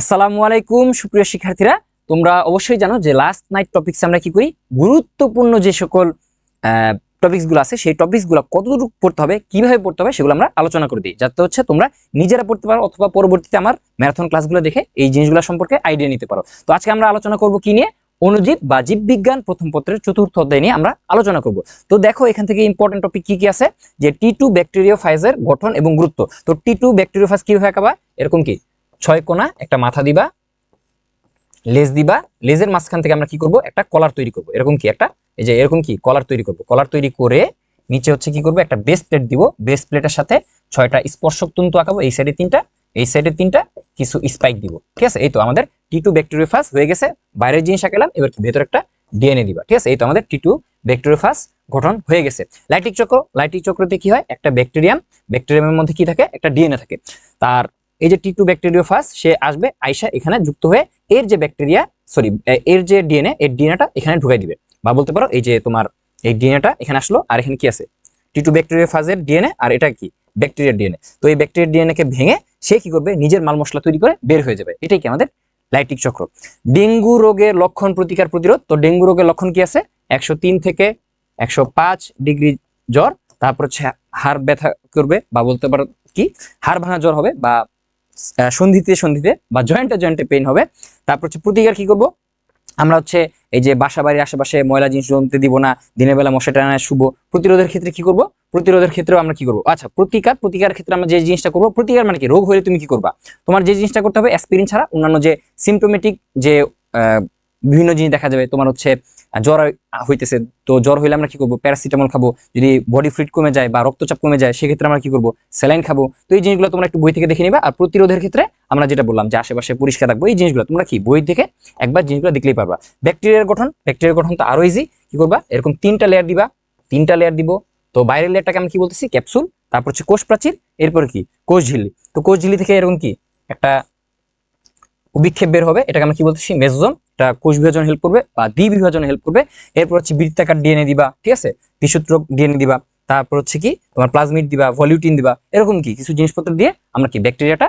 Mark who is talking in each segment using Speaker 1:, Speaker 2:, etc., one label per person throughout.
Speaker 1: আসসালামু আলাইকুম, সুপ্রিয় শিক্ষার্থীরা। তোমরা অবশ্যই জানো যে লাস্ট নাইট টপিকস আমরা কি করি? গুরুত্বপূর্ণ যে সকল টপিকসগুলো আছে, সেই টপিকসগুলো কতটুকু পড়তে হবে, কীভাবে পড়তে হবে, সেগুলো আমরা আলোচনা করে দিই। যাতে হচ্ছে তোমরা নিজেরা পড়তে পারো অথবা পরবর্তীতে আমার ম্যারাথন ক্লাসগুলো দেখে এই জিনিসগুলো সম্পর্কে আইডিয়া নিতে পারো। তো আজকে আমরা আলোচনা করব কি নিয়ে? অনুজীব বা জীববিজ্ঞান প্রথম পত্রের চতুর্থ অধ্যায় নিয়ে আমরা আলোচনা করব। তো দেখো এখান থেকে ইম্পর্টেন্ট টপিক কি কি আছে? যে টি টু ব্যাকটেরিওফাইজের গঠন এবং গুরুত্ব। তো টি টু ব্যাকটেরিওফাইজ কীভাবে আঁকাবা এরকম কি? ছয় কোণা একটা মাথা দিবা, লেজ দিবা, লেজের মাঝখান থেকে আমরা কি করব? একটা কলার তৈরি করব। এরকম কি? একটা, এই যে এরকম কি? কলার তৈরি করব। কলার তৈরি করে নিচে হচ্ছে কি করব? একটা বেস প্লেট দিব। বেস প্লেটের সাথে ছয়টা স্পর্শক তন্তু আঁকাবো। এই সাইডে তিনটা, এই সাইডে তিনটা, কিছু স্পাইক দিব। ঠিক আছে? এই তো আমাদের টি টু ব্যাকটেরিওফাস হয়ে গেছে। বাইরের জিনিস আঁকালাম, এবার ভেতরে একটা ডিএনএ দিবা। ঠিক আছে? এই তো আমাদের টি টু ব্যাকটেরিওফাস গঠন হয়ে গেছে। লাইটিক চক্র লাইটিক চক্রতে কি হয়? একটা ব্যাকটেরিয়াম ব্যাকটেরিয়ামের মধ্যে কি থাকে? একটা ডিএনএ থাকে। তার এই যে টি টু ব্যাকটেরিওফাস সে আসবে, আইসা এখানে যুক্ত হয়ে এর যে ব্যাকটেরিয়া সরি এর যে ডিএনএ এর ডিএনএটা এখানে ঢুকাই দিবে। বা বলতে পারো, এই যে তোমার এই ডিএনএটা এখানে আসলো, আর এখানে কি আছে? টি টু ব্যাকটেরিওফাজের ডিএনএ আর এটা কি? ব্যাকটেরিয়ার ডিএনএ তো এই ব্যাকটেরিয়ার ডিএনএ কে ভেঙে সে কি করবে? নিজের মাল মশলা তৈরি করে বের হয়ে যাবে। এটাই কি আমাদের লাইটিক চক্র। ডেঙ্গু রোগের লক্ষণ প্রতিকার প্রতিরোধ। তো ডেঙ্গু রোগের লক্ষণ কি আছে? একশো তিন থেকে একশো পাঁচ ডিগ্রি জ্বর। তারপর হচ্ছে হাড় ব্যথা করবে, বা বলতে পারো কি? হাড় ভাঙা জ্বর হবে, বা সন্ধিতে সন্ধিতে বা জয়েন্টে জয়েন্টে পেইন হবে। তারপর হচ্ছে প্রতিকার কি করব? আমরা হচ্ছে এই যে বাসা বাড়ির আশেপাশে ময়লা জিনিস জমতে দিব না, দিনের বেলা মশা টানায় শুভ প্রতিরোধের ক্ষেত্রে কি করব? প্রতিরোধের ক্ষেত্রেও আমরা কি করব? আচ্ছা প্রতিকার প্রতিকার ক্ষেত্রে আমরা যে জিনিসটা করব, প্রতিকার মানে কি? রোগ হলে তুমি কি করবা? তোমার যে জিনিসটা করতে হবে অ্যাসপিরিন ছাড়া অন্যান্য যে সিমটোমেটিক যে বিভিন্ন জিনিস দেখা যাবে। তোমার হচ্ছে জ্বর হইতেছে। তো জ্বর হইলে আমরা কি করব? প্যারাসিটামল খাব। যদি বডি ফ্লুইড কমে যায় বা রক্তচাপ কমে যায়, সেক্ষেত্রে আমরা কি করব? স্যালাইন খাব। তো এই জিনিসগুলো তোমরা একটু বই থেকে দেখে নিবা। আর প্রতিরোধের ক্ষেত্রে আমরা যেটা বললাম যে আশেপাশে পরিষ্কার রাখব। এই জিনিসগুলো তোমরা কি বই থেকে একবার জিনিসগুলো দেখলেই পারবা। ব্যাকটেরিয়ার গঠন। ব্যাকটেরিয়ার গঠন তো আরও ইজি কি করবা? এরকম তিনটা লেয়ার দিবা। তিনটা লেয়ার দিব। তো বাইরের লেয়ারটাকে আমি কি বলতেছি? ক্যাপসুল তারপর হচ্ছে কোষ প্রাচীর। এরপর কি? কোষ ঝিল্লি। তো কোষ ঝিল্লি থেকে এরকম কি? একটা অভিক্ষেপ বের হবে। এটাকে আমরা কি বলতেছি? মেসোজোম এটা কোষ বিভাজনে হেল্প করবে বা দ্বি বিভাজনে হেল্প করবে। এরপর হচ্ছে বৃত্তাকার ডিএনএ দিবা, ঠিক আছে? টিস্যুত্রক ডিএনএ দিবা। তারপর হচ্ছে কি? তোমার প্লাজমিড দিবা ভলিউটিন দিবা। এরকম কি? কিছু জিনিসপত্র দিয়ে আমরা কি ব্যাকটেরিয়াটা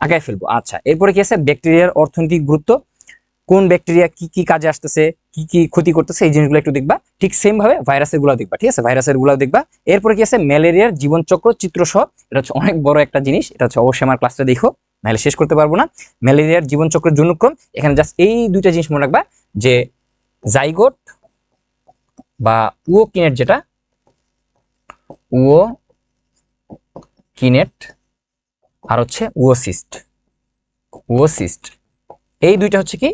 Speaker 1: আগায় ফেলব। আচ্ছা এরপরে কি আছে? ব্যাকটেরিয়ার অর্থনৈতিক গুরুত্ব। কোন ব্যাকটেরিয়া কি কি কাজে আসতেছে, কি কি ক্ষতি করতেছে, এই জিনিসগুলো একটু দেখবা। ঠিক সেম ভাবে ভাইরাসেরগুলো দেখবা, ঠিক আছে? ভাইরাসেরগুলো দেখবা। এরপরে কি আছে? ম্যালেরিয়ার জীবনচক্র চিত্র সহ এটা হচ্ছে অনেক বড় একটা জিনিস। এটা হচ্ছে অবশ্যই আমার ক্লাসটা দেখো। নাহলে শেষ করতে পারব না। ম্যালেরিয়ার জীবনচক্রের জন্যক্রম, এখানে জাস্ট এই দুইটা জিনিস মনে রাখবা, যে জাইগোট বা উও কিনেট যেটা উও কিনেট আর হচ্ছে উওসিস্ট উওসিস্ট এই দুইটা হচ্ছে কি?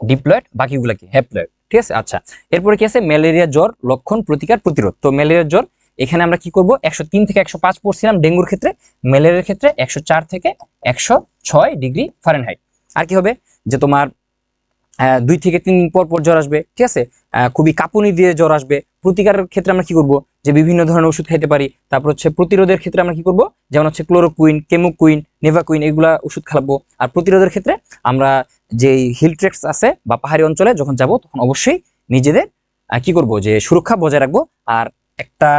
Speaker 1: ডিপ্লয়েড বাকিগুলা কি? হ্যাপ্লয়েড ঠিক আছে? আচ্ছা এরপরে কি আছে? ম্যালেরিয়া জ্বর, লক্ষণ, প্রতিকার, প্রতিরোধ। তো ম্যালেরিয়ার জ্বর এখানে আমরা কি করব? একশো তিন থেকে একশো পাঁচ পড়ছিলাম ডেঙ্গুর ক্ষেত্রে, ম্যালেরিয়ার ক্ষেত্রে একশো চার থেকে একশো ছয় ডিগ্রি ফারেনহাইট। আর কি হবে? যে তোমার দুই থেকে তিন দিন পর পর জ্বর আসবে, ঠিক আছে? খুবই কাঁপুনি দিয়ে জ্বর আসবে। প্রতিকারের ক্ষেত্রে আমরা কি করব? যে বিভিন্ন ধরনের ওষুধ খাইতে পারি। তারপর হচ্ছে প্রতিরোধের ক্ষেত্রে আমরা কি করব? যেমন হচ্ছে ক্লোরোকুইন, কেমোকুইন, নেভাকুইন এগুলা ওষুধ খাওয়াবো আর প্রতিরোধের ক্ষেত্রে আমরা যে হিল ট্রেক্স আছে বা পাহাড়ি অঞ্চলে যখন যাব, তখন অবশ্যই নিজেদের কি করব? যে সুরক্ষা বজায় রাখব। আর একটা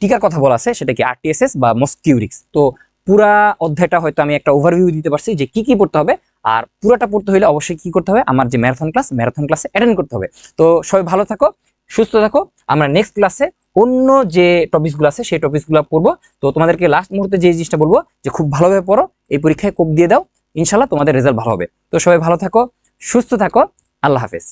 Speaker 1: টিকার কথা বলা আছে, সেটা কি আরটিএসএস বা মস্কিউরিক্স তো পুরা অধ্যায়টা হয়তো আমি একটা ওভারভিউ দিতে পারছি যে কি কি পড়তে হবে, আর পুরাটা পড়তে হলে অবশ্যই কি করতে হবে, আমার যে ম্যারাথন ক্লাস ম্যারাথন ক্লাসে অ্যাটেন্ড করতে হবে। তো সবাই ভালো থাকো, সুস্থ থাকো, আমরা নেক্সট ক্লাসে অন্য যে টপিকসগুলো আছে, সেই টপিকসগুলো পড়ব। তো তোমাদেরকে লাস্ট মুহূর্তে যে জিনিসটা বলব, যে খুব ভালোভাবে পড়ো, এই পরীক্ষায় কোপ দিয়ে দাও ইনশাল্লাহ তোমাদের রেজাল্ট ভালো হবে। তো সবাই ভালো থাকো, সুস্থ থাকো, আল্লাহ হাফেজ।